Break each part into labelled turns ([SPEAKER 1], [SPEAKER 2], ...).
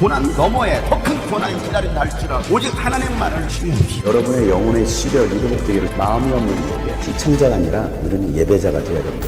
[SPEAKER 1] 고난 너머에 더 큰 고난이 기다린다 할지라도 오직 하나님만을 신으십시오.
[SPEAKER 2] 여러분의 영혼의 시력이 회복되기를 마음이 없는 예배, 시청자가 아니라 우리는 예배자가 되어야 됩니다.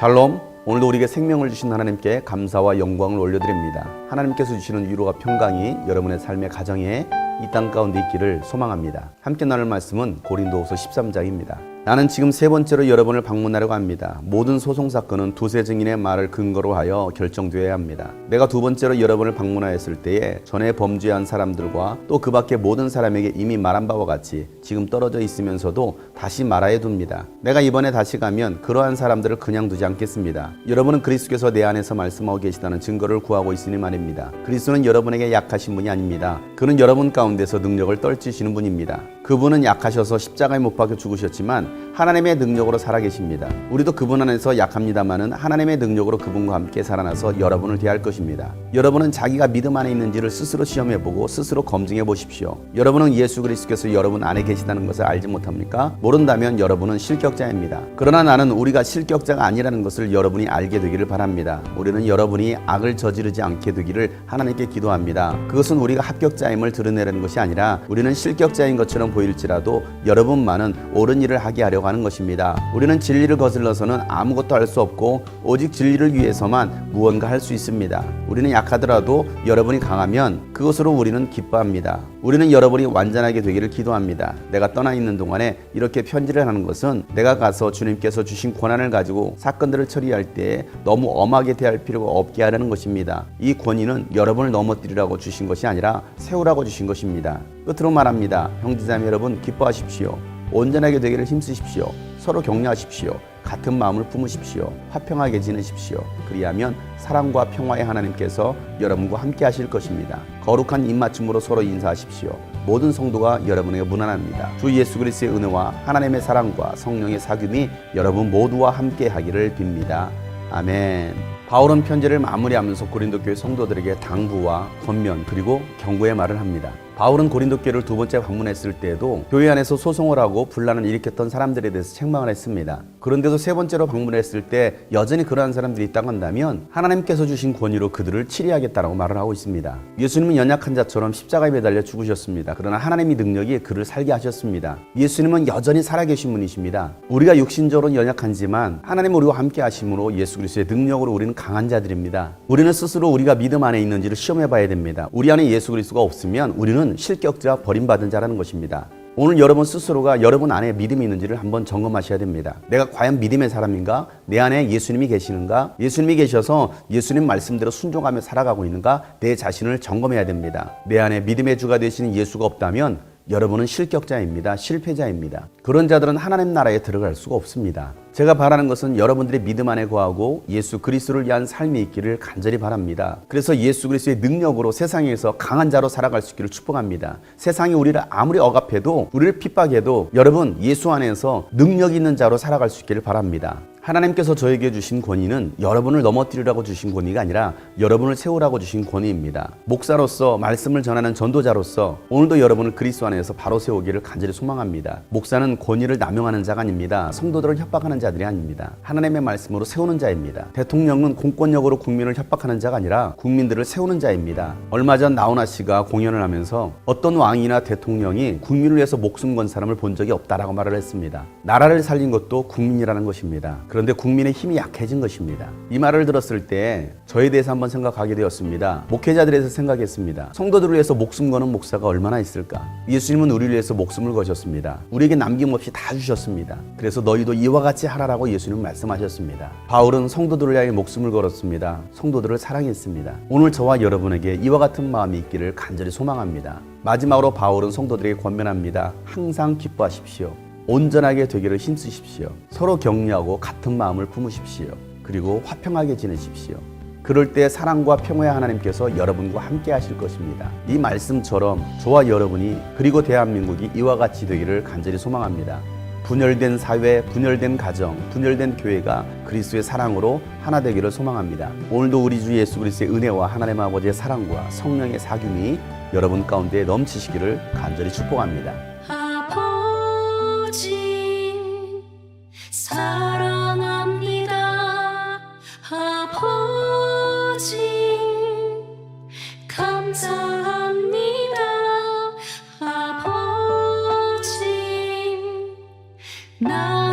[SPEAKER 3] 샬롬. 오늘도 우리에게 생명을 주신 하나님께 감사와 영광을 올려드립니다. 하나님께서 주시는 위로와 평강이 여러분의 삶의 가정에 이 땅 가운데 있기를 소망합니다. 함께 나눌 말씀은 고린도후서 13장입니다. 나는 지금 세 번째로 여러분을 방문하려고 합니다. 모든 소송 사건은 두세 증인의 말을 근거로 하여 결정되어야 합니다. 내가 두 번째로 여러분을 방문하였을 때에 전에 범죄한 사람들과 또 그 밖에 모든 사람에게 이미 말한 바와 같이 지금 떨어져 있으면서도 다시 말하여 둡니다. 내가 이번에 다시 가면 그러한 사람들을 그냥 두지 않겠습니다. 여러분은 그리스도께서 내 안에서 말씀하고 계시다는 증거를 구하고 있으니 말입니다. 그리스도는 여러분에게 약하신 분이 아닙니다. 그는 여러분 가운데서 능력을 떨치시는 분입니다. 그분은 약하셔서 십자가에 못 박혀 죽으셨지만 하나님의 능력으로 살아계십니다. 우리도 그분 안에서 약합니다마는 하나님의 능력으로 그분과 함께 살아나서 여러분을 대할 것입니다. 여러분은 자기가 믿음 안에 있는지를 스스로 시험해보고 스스로 검증해 보십시오. 여러분은 예수 그리스도께서 여러분 안에 계시다는 것을 알지 못합니까? 모른다면 여러분은 실격자입니다. 그러나 나는 우리가 실격자가 아니라는 것을 여러분이 알게 되기를 바랍니다. 우리는 여러분이 악을 저지르지 않게 되기를 하나님께 기도합니다. 그것은 우리가 합격자임을 드러내려는 것이 아니라 우리는 실격자인 것처럼 보일지라도 여러분만은 옳은 일을 하게 하려고 하는 것입니다. 우리는 진리를 거슬러서는 아무것도 할 수 없고 오직 진리를 위해서만 무언가 할 수 있습니다. 우리는 약하더라도 여러분이 강하면 그것으로 우리는 기뻐합니다. 우리는 여러분이 완전하게 되기를 기도합니다. 내가 떠나 있는 동안에 이렇게 편지를 하는 것은 내가 가서 주님께서 주신 권한을 가지고 사건들을 처리할 때 너무 엄하게 대할 필요가 없게 하려는 것입니다. 이 권위는 여러분을 넘어뜨리라고 주신 것이 아니라 세우라고 주신 것입니다. 끝으로 말합니다. 형제자매 여러분 기뻐하십시오. 온전하게 되기를 힘쓰십시오. 서로 격려하십시오. 같은 마음을 품으십시오. 화평하게 지내십시오. 그리하면 사랑과 평화의 하나님께서 여러분과 함께 하실 것입니다. 거룩한 입맞춤으로 서로 인사하십시오. 모든 성도가 여러분에게 무난합니다. 주 예수 그리스도의 은혜와 하나님의 사랑과 성령의 사귐이 여러분 모두와 함께 하기를 빕니다. 아멘. 바울은 편지를 마무리하면서 고린도 교회 성도들에게 당부와 권면 그리고 경고의 말을 합니다. 바울은 고린도 교회를 두 번째 방문했을 때에도 교회 안에서 소송을 하고 분란을 일으켰던 사람들에 대해서 책망을 했습니다. 그런데도 세 번째로 방문했을 때 여전히 그러한 사람들이 있다고 한다면 하나님께서 주신 권위로 그들을 치리하겠다라고 말을 하고 있습니다. 예수님은 연약한 자처럼 십자가에 매달려 죽으셨습니다. 그러나 하나님의 능력이 그를 살게 하셨습니다. 예수님은 여전히 살아계신 분이십니다. 우리가 육신적으로 연약한지만 하나님 우리와 함께 하심으로 예수 그리스도의 능력으로 우리는 강한 자들입니다. 우리는 스스로 우리가 믿음 안에 있는지를 시험해 봐야 됩니다. 우리 안에 예수 그리스도가 없으면 우리는 실격자 버림받은 자라는 것입니다. 오늘 여러분 스스로가 여러분 안에 믿음이 있는지를 한번 점검하셔야 됩니다. 내가 과연 믿음의 사람인가? 내 안에 예수님이 계시는가? 예수님이 계셔서 예수님 말씀대로 순종하며 살아가고 있는가? 내 자신을 점검해야 됩니다. 내 안에 믿음의 주가 되시는 예수가 없다면 여러분은 실격자입니다. 실패자입니다. 그런 자들은 하나님 나라에 들어갈 수가 없습니다. 제가 바라는 것은 여러분들의 믿음 안에 거하고 예수 그리스도를 위한 삶이 있기를 간절히 바랍니다. 그래서 예수 그리스도의 능력으로 세상에서 강한 자로 살아갈 수 있기를 축복합니다. 세상이 우리를 아무리 억압해도 우리를 핍박해도 여러분 예수 안에서 능력 있는 자로 살아갈 수 있기를 바랍니다. 하나님께서 저에게 주신 권위는 여러분을 넘어뜨리라고 주신 권위가 아니라 여러분을 세우라고 주신 권위입니다. 목사로서 말씀을 전하는 전도자로서 오늘도 여러분을 그리스도 안에서 바로 세우기를 간절히 소망합니다. 목사는 권위를 남용하는 자가 아닙니다. 성도들을 협박하는 자들이 아닙니다. 하나님의 말씀으로 세우는 자입니다. 대통령은 공권력으로 국민을 협박하는 자가 아니라 국민들을 세우는 자입니다. 얼마 전 나훈아 씨가 공연을 하면서 어떤 왕이나 대통령이 국민을 위해서 목숨 건 사람을 본 적이 없다라고 말을 했습니다. 나라를 살린 것도 국민이라는 것입니다. 그런데 국민의 힘이 약해진 것입니다. 이 말을 들었을 때 저에 대해서 한번 생각하게 되었습니다. 목회자들에 대해서 생각했습니다. 성도들을 위해서 목숨 거는 목사가 얼마나 있을까? 예수님은 우리를 위해서 목숨을 거셨습니다. 우리에게 남김없이 다 주셨습니다. 그래서 너희도 이와 같이 하라라고 예수님은 말씀하셨습니다. 바울은 성도들을 향해 목숨을 걸었습니다. 성도들을 사랑했습니다. 오늘 저와 여러분에게 이와 같은 마음이 있기를 간절히 소망합니다. 마지막으로 바울은 성도들에게 권면합니다. 항상 기뻐하십시오. 온전하게 되기를 힘쓰십시오. 서로 격려하고 같은 마음을 품으십시오. 그리고 화평하게 지내십시오. 그럴 때 사랑과 평화의 하나님께서 여러분과 함께 하실 것입니다. 이 말씀처럼 저와 여러분이 그리고 대한민국이 이와 같이 되기를 간절히 소망합니다. 분열된 사회, 분열된 가정, 분열된 교회가 그리스도의 사랑으로 하나 되기를 소망합니다. 오늘도 우리 주 예수 그리스도의 은혜와 하나님 아버지의 사랑과 성령의 사귐이 여러분 가운데 넘치시기를 간절히 축복합니다. 아버지. 감사합니다. 아버지. 나